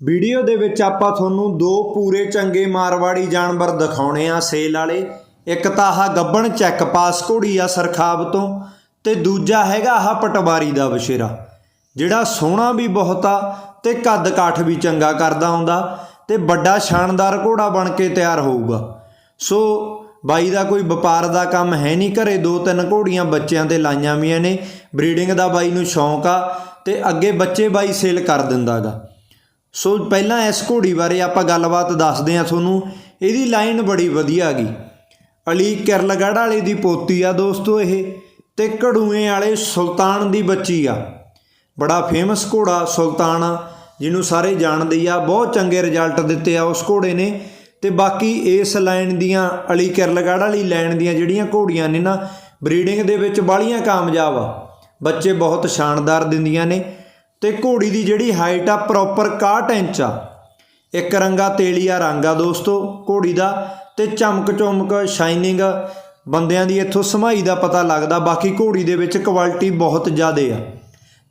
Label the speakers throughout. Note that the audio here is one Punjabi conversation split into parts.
Speaker 1: ਵੀਡੀਓ ਦੇ ਵਿੱਚ ਆਪਾਂ ਤੁਹਾਨੂੰ ਦੋ ਪੂਰੇ ਚੰਗੇ ਮਾਰਵਾੜੀ ਜਾਨਵਰ ਦਿਖਾਉਣੇ ਆ ਸੇਲ ਵਾਲੇ। ਇੱਕ ਤਾਂ ਆਹ ਗੱਬਣ ਚੈੱਕ ਪਾਸ ਘੋੜੀ ਆ ਸਰਖਾਬ ਤੋਂ ਤੇ ਦੂਜਾ ਹੈਗਾ ਆਹ ਪਟਵਾਰੀ ਦਾ ਬਸ਼ੇਰਾ ਜਿਹੜਾ ਸੋਹਣਾ ਵੀ ਬਹੁਤ ਆ ਤੇ ਕੱਦ ਕਾਠ ਵੀ ਚੰਗਾ ਕਰਦਾ ਹੁੰਦਾ ਤੇ ਵੱਡਾ ਸ਼ਾਨਦਾਰ ਘੋੜਾ ਬਣ ਕੇ ਤਿਆਰ ਹੋਊਗਾ। ਸੋ ਬਾਈ ਦਾ ਕੋਈ ਵਪਾਰ ਦਾ ਕੰਮ ਹੈ ਨਹੀਂ, ਘਰੇ ਦੋ ਤਿੰਨ ਘੋੜੀਆਂ ਬੱਚਿਆਂ ਤੇ ਲਾਈਆਂ ਵੀਆਂ ਨੇ। ਬਰੀਡਿੰਗ ਦਾ ਬਾਈ ਨੂੰ ਸ਼ੌਂਕ ਆ ਤੇ ਅੱਗੇ ਬੱਚੇ ਬਾਈ ਸੇਲ ਕਰ ਦਿੰਦਾਗਾ। ਸੋ ਪਹਿਲਾਂ ਇਸ ਘੋੜੀ ਬਾਰੇ ਆਪਾਂ ਗੱਲਬਾਤ ਦੱਸਦੇ ਹਾਂ ਤੁਹਾਨੂੰ। ਇਹਦੀ ਲਾਈਨ ਬੜੀ ਵਧੀਆ ਗਈ ਅਲੀ ਕਿਰਲਗੜ੍ਹ ਵਾਲੇ ਦੀ ਪੋਤੀ ਆ ਦੋਸਤੋ ਇਹ ਤੇ ਘੜੂਏ ਵਾਲੇ ਸੁਲਤਾਨ ਦੀ ਬੱਚੀ ਆ। ਬੜਾ ਫੇਮਸ ਘੋੜਾ ਸੁਲਤਾਨ ਆ ਜਿਹਨੂੰ ਸਾਰੇ ਜਾਣਦੇ ਆ। ਬਹੁਤ ਚੰਗੇ ਰਿਜ਼ਲਟ ਦਿੱਤੇ ਆ ਉਸ ਘੋੜੇ ਨੇ। ਤੇ ਬਾਕੀ ਇਸ ਲਾਈਨ ਦੀਆਂ, ਅਲੀ ਕਿਰਲਗੜ੍ਹ ਵਾਲੀ ਲਾਈਨ ਦੀਆਂ ਜਿਹੜੀਆਂ ਘੋੜੀਆਂ ਨੇ ਨਾ ਬਰੀਡਿੰਗ ਦੇ ਵਿੱਚ ਬਾਲੀਆਂ ਕਾਮਯਾਬ ਆ। ਬੱਚੇ ਬਹੁਤ ਸ਼ਾਨਦਾਰ ਦਿੰਦੀਆਂ ਨੇ। ਤੇ ਘੋੜੀ ਦੀ ਜਿਹੜੀ ਹਾਈਟ ਆ ਪ੍ਰੋਪਰ 61 ਇੰਚ ਆ। ਇੱਕ ਰੰਗਾ ਤੇਲੀਆ ਰੰਗ ਆ ਦੋਸਤੋ, ਘੋੜੀ ਦਾ। ਤੇ ਚਮਕ ਚਮਕ ਸ਼ਾਈਨਿੰਗ ਬੰਦਿਆਂ ਦੀ ਇੱਥੋਂ ਸਮਾਈ ਦਾ ਪਤਾ ਲੱਗਦਾ। ਬਾਕੀ ਘੋੜੀ ਦੇ ਵਿੱਚ ਕੁਆਲਿਟੀ ਬਹੁਤ ਜ਼ਿਆਦੇ ਆ।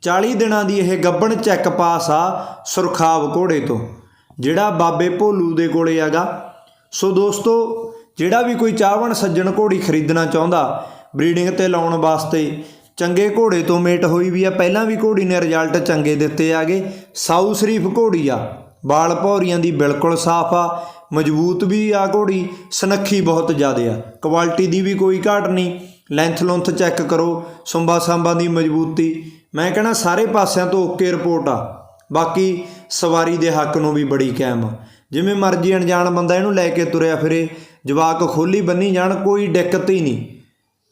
Speaker 1: 40 ਦਿਨਾਂ ਦੀ ਇਹ ਗੱਬਣ ਚੈੱਕ ਪਾਸ ਆ ਸੁਰਖਾਵ ਘੋੜੇ ਤੋਂ। ਜਿਹੜਾ ਬਾਬੇ ਭੋਲੂ ਦੇ ਕੋਲੇ ਹੈਗਾ। ਸੋ ਦੋਸਤੋ, ਜਿਹੜਾ ਵੀ ਕੋਈ ਚਾਹਵਣ ਸੱਜਣ ਘੋੜੀ ਖਰੀਦਣਾ ਚਾਹੁੰਦਾ ਬਰੀਡਿੰਗ ਤੇ ਲਾਉਣ ਵਾਸਤੇ ਚੰਗੇ ਘੋੜੇ ਤੋਂ ਮੇਟ ਹੋਈ ਵੀ ਆ। ਪਹਿਲਾਂ ਵੀ ਘੋੜੀ ਨੇ ਰਿਜ਼ਲਟ ਚੰਗੇ ਦਿੱਤੇ ਆਗੇ। ਸਾਊ ਸ਼ਰੀਫ ਘੋੜੀ ਆ। ਬਾਲ ਭੌਰੀਆਂ ਦੀ ਬਿਲਕੁਲ ਸਾਫ਼ ਆ। ਮਜ਼ਬੂਤ ਵੀ ਆ ਘੋੜੀ। ਸਨੱਖੀ ਬਹੁਤ ਜ਼ਿਆਦਾ ਆ। ਕੁਆਲਿਟੀ ਦੀ ਵੀ ਕੋਈ ਘਾਟ ਨਹੀਂ। ਲੈਂਥ ਲੁੰਥ ਚੈੱਕ ਕਰੋ। ਸੁੰਬਾ ਸਾਂਬਾ ਦੀ ਮਜ਼ਬੂਤੀ। ਮੈਂ ਕਹਿੰਦਾ ਸਾਰੇ ਪਾਸਿਆਂ ਤੋਂ ਓਕੇ ਰਿਪੋਰਟ ਆ। ਬਾਕੀ ਸਵਾਰੀ ਦੇ ਹੱਕ ਨੂੰ ਵੀ ਬੜੀ ਕਾਇਮ ਆ। ਜਿਵੇਂ ਮਰਜ਼ੀ ਅਣਜਾਣ ਬੰਦਾ ਇਹਨੂੰ ਲੈ ਕੇ ਤੁਰਿਆ ਫਿਰੇ। ਜਵਾਕ ਖੋਲੀ ਬੰਨੀ ਜਾਣ, ਕੋਈ ਦਿੱਕਤ ਹੀ ਨਹੀਂ।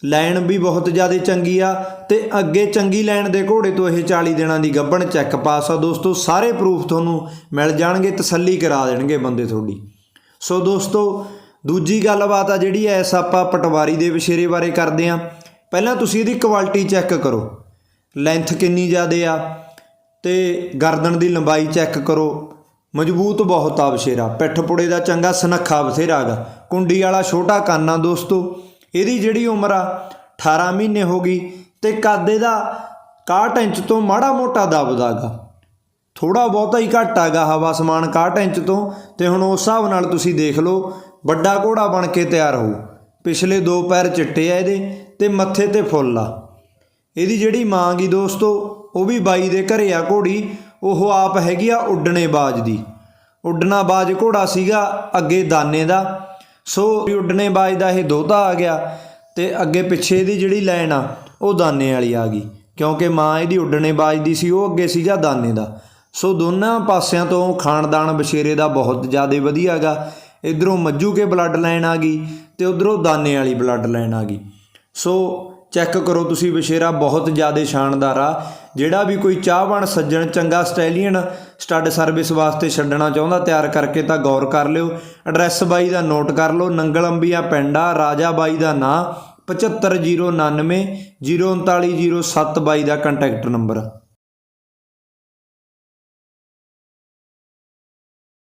Speaker 1: ਲਾਈਨ ਵੀ ਬਹੁਤ ਜ਼ਿਆਦਾ ਚੰਗੀ ਆ ਤੇ ਅੱਗੇ ਚੰਗੀ ਲਾਈਨ ਦੇ ਘੋੜੇ ਤੋਂ ਇਹ 40 ਦਿਨਾਂ ਦੀ ਗੱਭਣ ਚੈੱਕ ਪਾਸ ਆ। ਦੋਸਤੋ, ਸਾਰੇ ਪ੍ਰੂਫ ਤੁਹਾਨੂੰ ਮਿਲ ਜਾਣਗੇ, ਤਸੱਲੀ ਕਰਾ ਦੇਣਗੇ ਬੰਦੇ ਤੁਹਾਡੀ। ਸੋ ਦੋਸਤੋ, ਦੂਜੀ ਗੱਲਬਾਤ ਆ ਜਿਹੜੀ ਐਸ ਆਪਾਂ ਪਟਵਾਰੀ ਦੇ ਵਿਸ਼ੇਰੇ ਬਾਰੇ ਕਰਦੇ ਆ। ਪਹਿਲਾਂ ਤੁਸੀਂ ਇਹਦੀ ਕੁਆਲਿਟੀ ਚੈੱਕ ਕਰੋ। ਲੈਂਥ ਕਿੰਨੀ ਜ਼ਿਆਦੇ ਆ ਤੇ ਗਰਦਨ ਦੀ ਲੰਬਾਈ ਚੈੱਕ ਕਰੋ। ਮਜ਼ਬੂਤ ਬਹੁਤ ਆ ਵਿਸ਼ੇਰਾ। ਪਿੱਠ ਪੁੜੇ ਦਾ ਚੰਗਾ ਸਨੱਖਾ ਬਥੇਰਾ ਹੈਗਾ ਕੁੰਡੀ ਵਾਲਾ ਛੋਟਾ ਕੰਨ ਆ ਦੋਸਤੋ। ਇਹਦੀ ਜਿਹੜੀ ਉਮਰ ਆ 18 ਮਹੀਨੇ ਹੋ ਗਈ ਤੇ ਕੱਦ ਇਹਦਾ 61 ਇੰਚ ਤੋਂ ਮਾੜਾ ਮੋਟਾ ਦਬਦਾਗਾ ਥੋੜਾ ਬਹੁਤਾ ਹੀ ਘੱਟ ਆਗਾ ਹਵਾ ਸਮਾਨ 61 ਇੰਚ ਤੋਂ ਤੇ ਹੁਣ ਉਸ ਹਿਸਾਬ ਨਾਲ ਤੁਸੀਂ ਦੇਖ ਲਓ, ਵੱਡਾ ਘੋੜਾ ਬਣ ਕੇ ਤਿਆਰ ਹੋ ਪਿਛਲੇ ਦੋ ਪੈਰ ਚਿੱਟੇ ਆ ਇਹਦੇ ਤੇ ਮੱਥੇ ਤੇ ਫੁੱਲ ਆ। ਇਹਦੀ ਜਿਹੜੀ ਮਾਂ ਗਈ ਦੋਸਤੋ, ਉਹ ਵੀ ਬਾਈ ਦੇ ਘਰੇ ਆ ਘੋੜੀ, ਉਹ ਆਪ ਹੈਗੀ ਆ ਉੱਡਣੇ ਬਾਜ ਦੀ। ਉੱਡਣਾ ਬਾਜ ਘੋੜਾ ਸੀਗਾ, ਅੱਗੇ ਦਾਨੇ ਦਾ। ਸੋ ਉੱਡਣੇ ਬਾਜ ਦਾ ਇਹ ਦੋਤਾ ਆ ਗਿਆ ਤੇ ਅੱਗੇ ਪਿੱਛੇ ਇਹਦੀ ਜਿਹੜੀ ਲਾਈਨ ਆ, ਉਹ ਦਾਨੇ ਵਾਲੀ ਆ ਗਈ। ਕਿਉਂਕਿ ਮਾਂ ਇਹਦੀ ਉੱਡਣੇ ਬਾਜ ਦੀ ਸੀ, ਉਹ ਅੱਗੇ ਸੀਗਾ ਦਾਨੇ ਦਾ। ਸੋ ਦੋਨਾਂ ਪਾਸਿਆਂ ਤੋਂ ਖਾਨਦਾਨ ਬਸ਼ੇਰੇ ਦਾ ਬਹੁਤ ਜ਼ਿਆਦਾ ਵਧੀਆ ਹੈਗਾ ਇਧਰੋਂ ਮੱਜੂ ਕੇ ਬਲੱਡ ਲਾਈਨ ਆ ਗਈ ਤੇ ਉਧਰੋਂ ਦਾਨੇ ਵਾਲੀ ਬਲੱਡ ਲਾਈਨ ਆ ਗਈ। ਸੋ ਚੈੱਕ ਕਰੋ ਤੁਸੀਂ ਬਸ਼ੇਰਾ ਬਹੁਤ ਜ਼ਿਆਦਾ ਸ਼ਾਨਦਾਰ ਆ। ਜਿਹੜਾ ਵੀ ਕੋਈ ਚਾਹਵਾਨ ਸੱਜਣ, ਚੰਗਾ ਸਟੈਲੀਅਨ ਸਟੱਡ ਸਰਵਿਸ ਵਾਸਤੇ ਛੱਡਣਾ ਚਾਹੁੰਦਾ, ਤਿਆਰ ਕਰਕੇ ਤਾਂ ਗੌਰ ਕਰ ਲਿਓ। ਐਡਰੈਸ ਬਾਈ ਦਾ ਨੋਟ ਕਰ ਲਓ ਨੰਗਲ ਅੰਬੀਆ ਪਿੰਡਾ ਰਾਜਾ ਬਾਈ ਦਾ ਨਾਂ 75099 03907 ਬਾਈ ਦਾ ਕੰਟੈਕਟ ਨੰਬਰ